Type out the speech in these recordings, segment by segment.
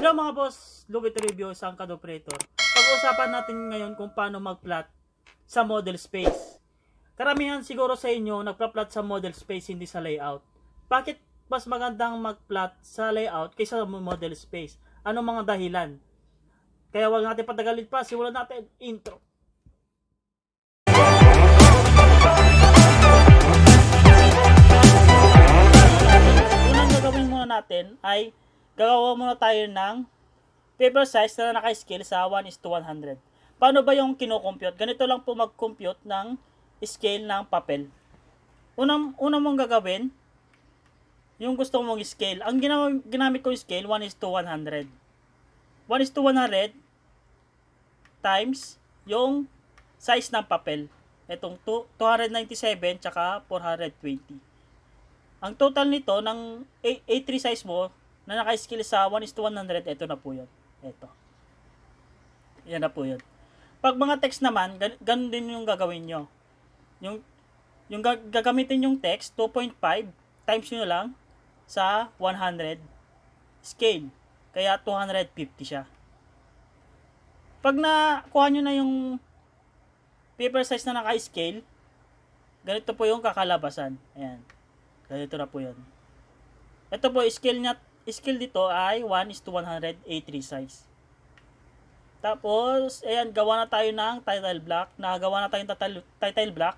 Hello mga boss, Louis Review, isang operator. Pag-uusapan natin ngayon kung paano mag-plot sa model space. Karamihan siguro sa inyo nagpa-plot sa model space hindi sa layout. Bakit mas magandang mag-plot sa layout kaysa sa model space? Ano mga dahilan? Kaya wag natin patagalin pa, simulan natin intro. Unang gagawin muna natin ay gagawa muna tayo ng paper size na naka-scale sa 1 is to 100. Paano ba yung kinocompute? Ganito lang po mag-compute ng scale ng papel. Unang, unang mong gagawin, yung gusto mong scale. Ang ginawa, ginamit ko scale, 1 is to 100. 1 is to 100 times yung size ng papel. Itong two- 297 tsaka 420. Ang total nito ng A- A3 size mo na naka-scale sa 1 is to 100, ito na po yun. Ito. Yan na po yun. Pag mga text naman, gan- ganun din yung gagawin nyo. Yung, yung ga- gagamitin yung text, 2.5 times nyo lang sa 100 scale. Kaya 250 siya. Pag nakuha nyo na yung paper size na naka-scale, ganito po yung kakalabasan. Ayan. Ganito na po yun. Ito po, scale niya, scale dito ay 1 is to 100 A3 size. Tapos, ayan, gawa na tayo ng title block. Nakagawa na tayong title, title block.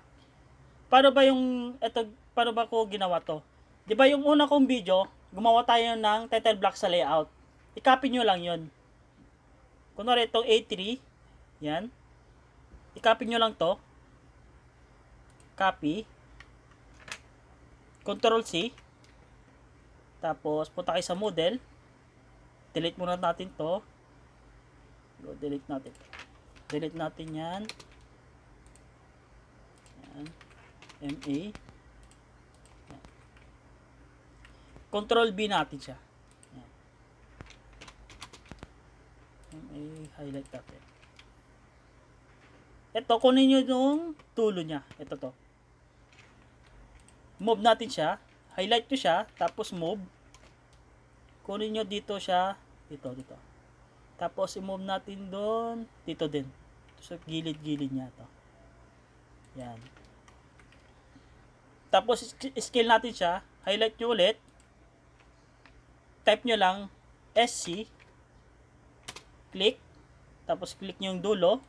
Paano ba yung, ito, paano ba ko ginawa to? Di ba yung una kong video, gumawa tayo ng title block sa layout. I-copy nyo lang yon. Kunwari itong A3, yan. I-copy nyo lang to. Copy. Control C. Tapos, punta kayo sa model. Delete muna natin to. Go, delete natin. Delete natin yan. Yan. MA. Control B natin siya. Yan. MA, highlight natin. Ito, kunin nyo yung tulo niya. Ito to. Move natin siya. Highlight nyo siya. Tapos move. Kunin nyo dito siya. Dito, dito. Tapos i-move natin doon. Dito din. Sa gilid-gilid niya to. Yan. Tapos scale natin siya. Highlight nyo ulit. Type nyo lang SC. Click. Tapos click nyo yung dulo.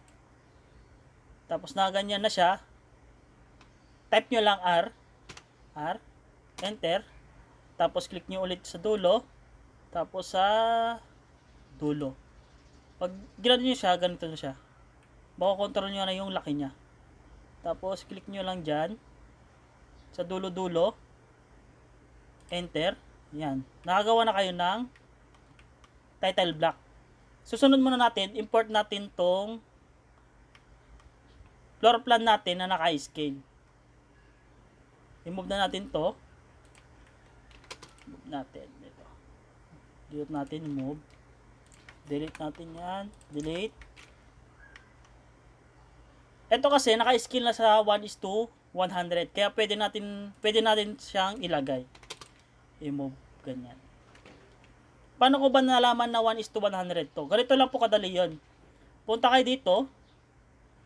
Tapos na ganyan na siya. Type nyo lang R. R. Enter. Tapos click nyo ulit sa dulo. Tapos sa dulo. Pag ginano nyo siya, ganito na siya. Makokontrol nyo na yung laki niya. Tapos click nyo lang dyan. Sa dulo-dulo. Enter. Yan. Nakagawa na kayo ng title block. Susunod muna natin, import natin tong floor plan natin na naka-scale. I-move na natin to. Move natin. Delete natin, move. Delete natin yan. Delete. Ito kasi naka-scale na sa 1 is to 100. Kaya pwede natin, pwede natin siyang ilagay. I-move. Ganyan. Paano ko ba nalaman na 1 is to 100 to? Ganito lang po kadali yon. Punta kayo dito.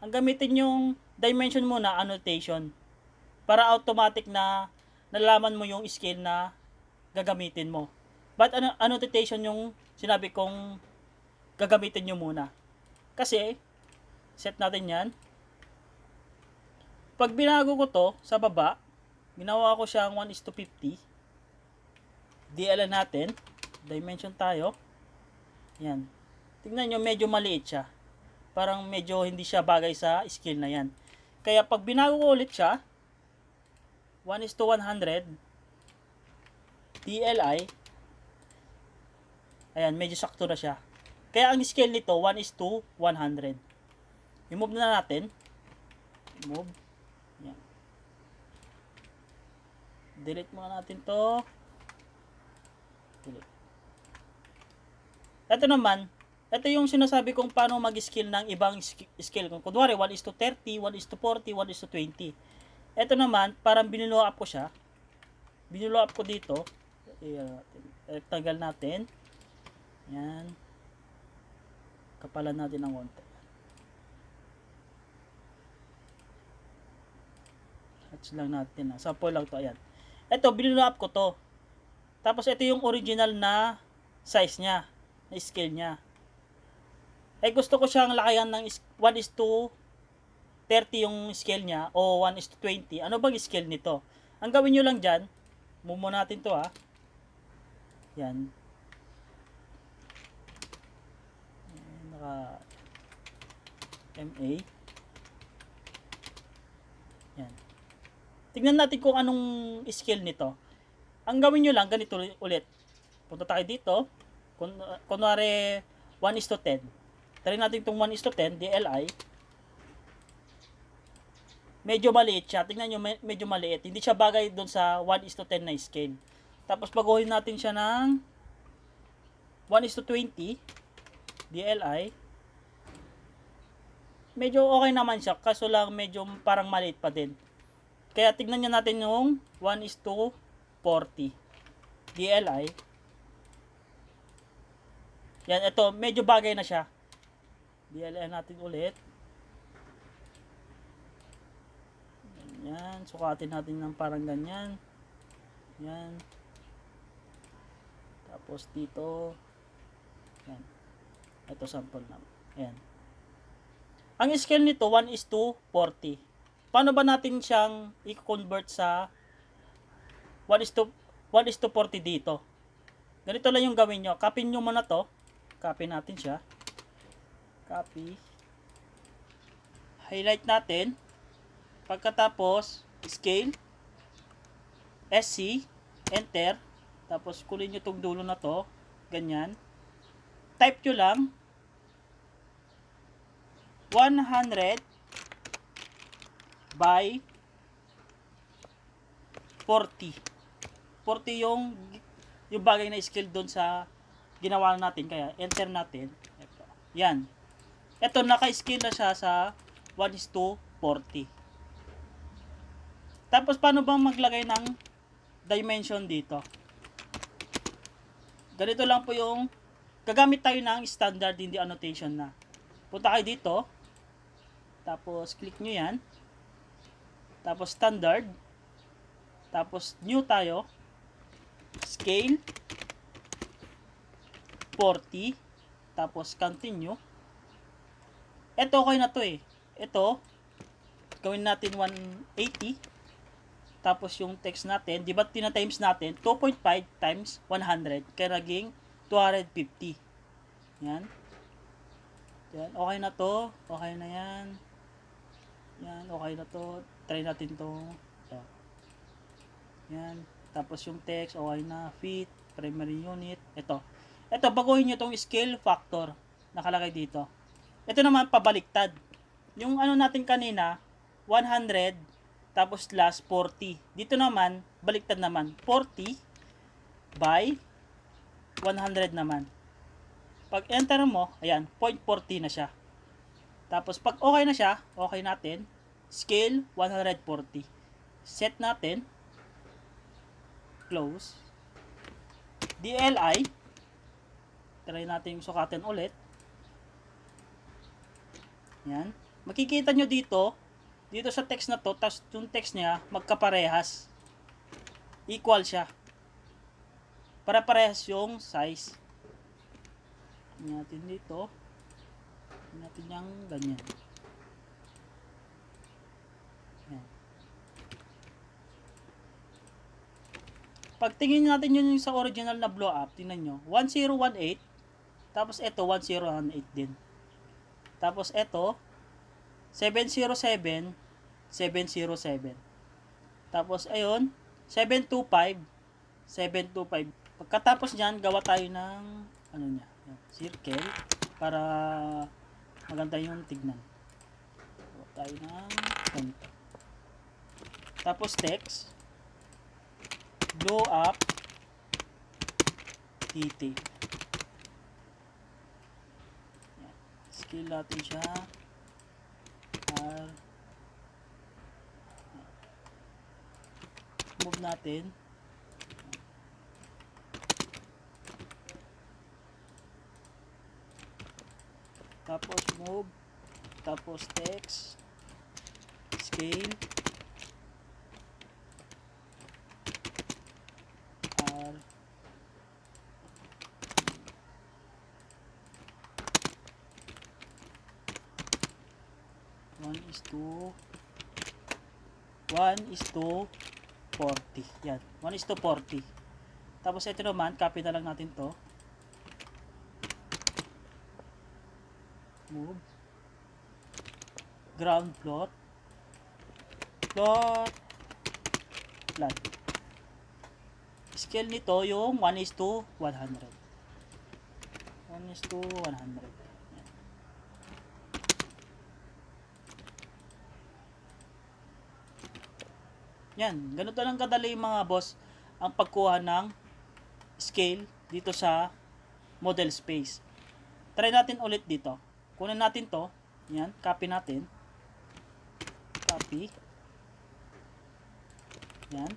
Ang gamitin yung dimension muna, annotation. Para automatic na nalaman mo yung scale na gagamitin mo. But ano, annotation yung sinabi kong gagamitin nyo muna. Kasi, set natin yan. Pag binago ko to sa baba, ginawa ko siyang 1 is to 50. DL natin. Dimension tayo. Yan. Tingnan nyo, medyo maliit siya. Parang medyo hindi siya bagay sa scale na yan. Kaya pag binago ko ulit siya, 1 is to 100, DLI, ayan, medyo sakto na siya. Kaya ang scale nito, 1 is to 100. I-move na natin. Move. Yan. Delete muna natin to. Delete. Ito naman, ito yung sinasabi kong paano mag-skill ng ibang skill. Kung kunwari, 1 is to 30, 1 is to 40, 1 is to 20. Ito naman, parang binulo up ko siya. Binulo up ko dito. Ayan natin. Yan. Kapalan natin ng konti. Hatch lang natin. Ah. Sample lang to. Ayan. Ito, binulap ko to. Tapos ito yung original na size niya. Na scale niya. Eh gusto ko siyang lakayan ng is- 1 is to 30 yung scale niya o 1 is to 20. Ano bang scale nito? Ang gawin nyo lang dyan, mumo natin to ha. Yan. Ayan, Naka MA. Yan. Tingnan natin kung anong scale nito. Ang gawin nyo lang, ganito ulit. Punta tayo dito. Kun, kunwari, 1 is to 10. Try natin itong 1 is to 10, DLI. Medyo maliit siya. Tingnan nyo, me- medyo maliit. Hindi siya bagay doon sa 1 is to 10 na scale. Tapos baguhin natin siya ng 1 is to 20, DLI. Medyo okay naman siya, kaso lang medyo parang maliit pa din. Kaya tignan niya natin yung 1 is to 40, DLI. Yan, ito, medyo bagay na siya. DLI natin ulit. Yan, sukatin natin ng parang ganyan. Yan. Tapos dito. Ito sample na. Ayan. Ang scale nito 1 is to 40. Paano ba natin siyang i-convert sa 1 is to 1 is to 40 dito? Ganito lang yung gawin nyo. Copy nyo muna to. Copy natin siya. Copy. Highlight natin. Pagkatapos, scale. SC. Enter. Tapos kulin nyo itong dulo na to. Ganyan. Type nyo lang. 100 by 40. 40 yung yung bagay na skill doon sa ginawa natin kaya enter natin. Ito. Yan. Ito naka-skill na siya sa 1 is to 40. Tapos paano bang maglagay ng dimension dito? Ganito lang po yung gagamit tayo ng standard hindi annotation na. Punta kayo dito. Tapos click nyo yan. Tapos standard. Tapos new tayo. Scale. 40. Tapos continue. Ito okay na to eh. Ito. Gawin natin 180. Tapos yung text natin, di ba tina-times natin? 2.5 times 100. Kaya naging 250. Yan. Yan. Okay na to. Okay na yan. Yan. Okay na to. Try natin to. Yan. Tapos yung text, okay na. Fit, primary unit. Ito. Ito, baguhin nyo tong scale factor. Nakalagay dito. Ito naman, pabaliktad. Yung ano natin kanina, 100, tapos last 40. Dito naman, baliktad naman. 40 by 100 naman. Pag enter mo, ayan, 0.40 na siya. Tapos pag okay na siya, okay natin, scale 140. Set natin, close. DLI, try natin yung sukatin ulit. Yan. Makikita nyo dito, dito sa text na to, tas yung text niya, magkaparehas. Equal siya. Para-parehas yung size. Tingnan natin dito. Tingnan natin yung ganyan. Yan. Pagtingin natin yun yung sa original na blow up, tingnan nyo. 1018. Tapos ito, 1018 din. Tapos ito, 707, 707. Tapos ayun, 725, 725. Pagkatapos niyan, gawa tayo ng ano niya, circle para maganda yung tignan. Gawa tayo ng. Tapos text, blow up. Yan. Scale natin siya. R. Move natin. Tapos move. Tapos text. Scale. 1 is to 1 is to 40. Yan. 1 is to 40. Tapos ito naman, copy na lang natin to. Move. Ground plot. Plot. Plan. Scale nito yung 1 is to 100. 1 is to 100. Yan. Ganito lang kadali mga boss ang pagkuha ng scale dito sa model space. Try natin ulit dito. Kunin natin to. Yan, copy natin. Copy. Yan.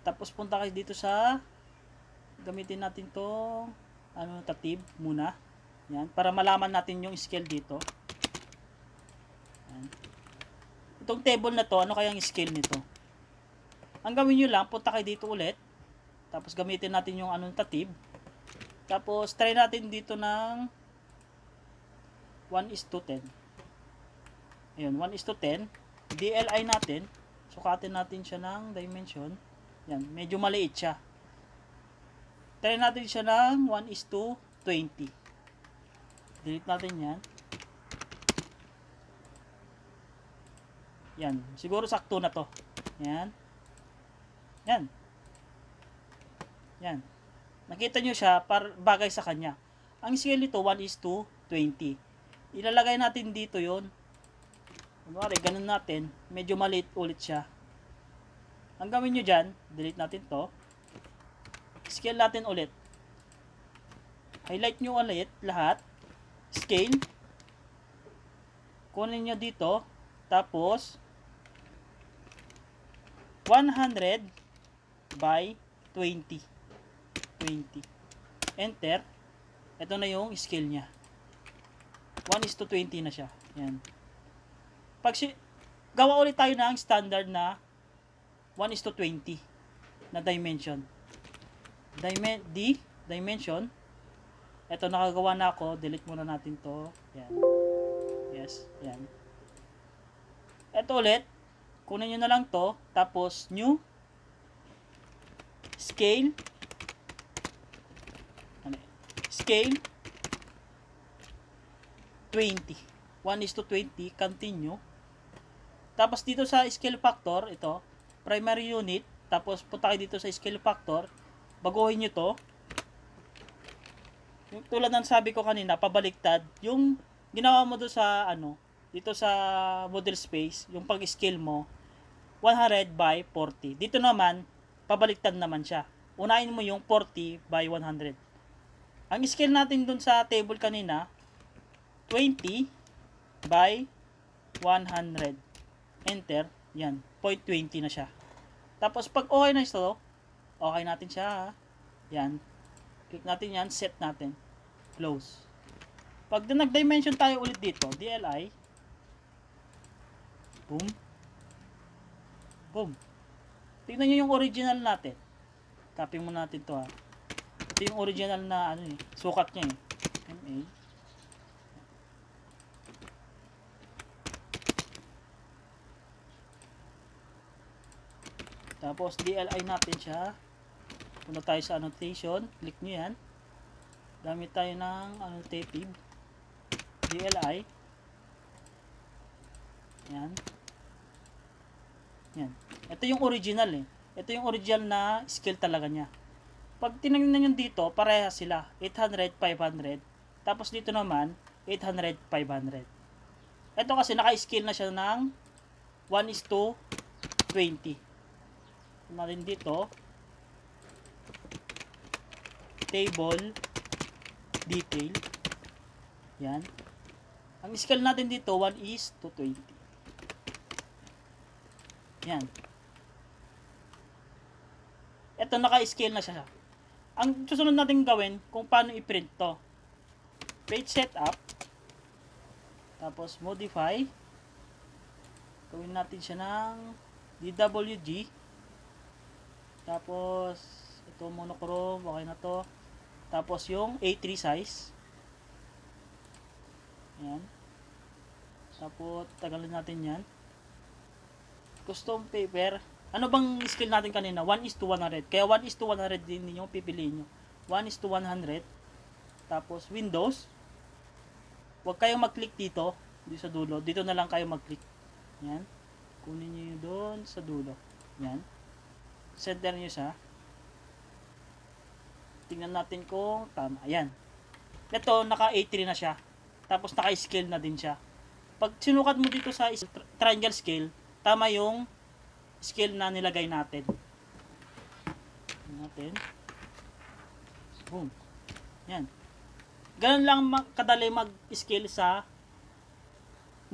Tapos punta kayo dito sa gamitin natin to ano tatib muna. Yan, para malaman natin yung scale dito. Yan. Itong table na to, ano kayang scale nito? Ang gawin nyo lang, punta kayo dito ulit. Tapos gamitin natin yung anong tatib. Tapos try natin dito ng 1 is to 10. Ayun, 1 is to 10. DLI natin. Sukatin natin siya ng dimension. Yan, medyo maliit siya. Try natin siya ng 1 is to 20. Delete natin yan. Yan, siguro sakto na to. Yan. Yan. Yan. Nakita nyo siya, par bagay sa kanya. Ang scale nito, 1 is to 20. Ilalagay natin dito yon. Kunwari, ganun natin. Medyo maliit ulit siya. Ang gawin nyo dyan, delete natin to. Scale natin ulit. Highlight nyo ulit lahat. Scale. Kunin nyo dito. Tapos, 100 by 20. 20. Enter. Ito na yung scale niya. 1 is to 20 na siya. Yan. Pag si gawa ulit tayo ng standard na 1 is to 20 na dimension. Dimen D, dimension. Ito nakagawa na ako. Delete muna natin to. Yan. Yes. Yan. Ito ulit. Kunin nyo na lang to. Tapos, new. Scale. Ano? Scale. 20. 1 is to 20. Continue. Tapos dito sa scale factor, ito, primary unit. Tapos punta kayo dito sa scale factor. Baguhin nyo to. Yung tulad ng sabi ko kanina, pabaliktad. Yung ginawa mo do sa ano, dito sa model space, yung pag-scale mo, 100 by 40. Dito naman, pabaliktad naman siya. Unahin mo yung 40 by 100. Ang scale natin dun sa table kanina, 20 by 100. Enter. Yan. 0.20 na siya. Tapos, pag okay na ito, okay natin siya. Yan. Click natin yan. Set natin. Close. Pag nag-dimension tayo ulit dito, DLI. Boom. Boom. Tingnan nyo yung original natin. Copy mo natin to ha. Ito yung original na ano eh, sukat niya eh. MA. Tapos DLI natin siya. Punta tayo sa annotation. Click nyo yan. Gamit tayo ng annotative. DLI. Yan. Yan. Ito yung original eh. Ito yung original na scale talaga niya. Pag tinignan nyo dito, parehas sila. 800, 500. Tapos dito naman, 800, 500. Ito kasi naka-scale na siya ng 1 is to 20. Natin dito, table, detail. Yan. Ang scale natin dito, 1 is to 20. Yan. Ito, naka-scale na siya. Ang susunod natin gawin, kung paano i-print to. Page setup. Tapos modify. Gawin natin siya ng DWG. Tapos ito monochrome, okay na to. Tapos yung A3 size. Yan. Tapos tagalin natin yan. Custom paper. Ano bang skill natin kanina? 1 is to 100. Kaya 1 is to 100 din ninyo pipiliin nyo. 1 is to 100. Tapos Windows. Huwag kayong mag-click dito. Dito sa dulo. Dito na lang kayo mag-click. Yan. Kunin nyo yun doon sa dulo. Yan. Center nyo siya. Tingnan natin kung tama. Ayan. Ito, naka A3 na siya. Tapos naka-scale na din siya. Pag sinukat mo dito sa triangle scale, tama yung scale na nilagay natin. Natin. Boom. Yan. Ganun lang kadali mag-scale sa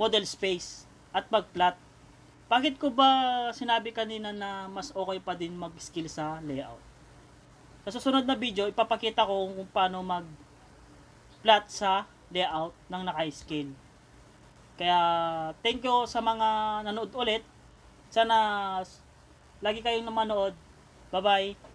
model space at mag-plot. Bakit ko ba sinabi kanina na mas okay pa din mag-scale sa layout? Sa susunod na video, ipapakita ko kung paano mag-plot sa layout ng naka-scale. Kaya, thank you sa mga nanood ulit. Sana lagi kayong manood. Bye-bye.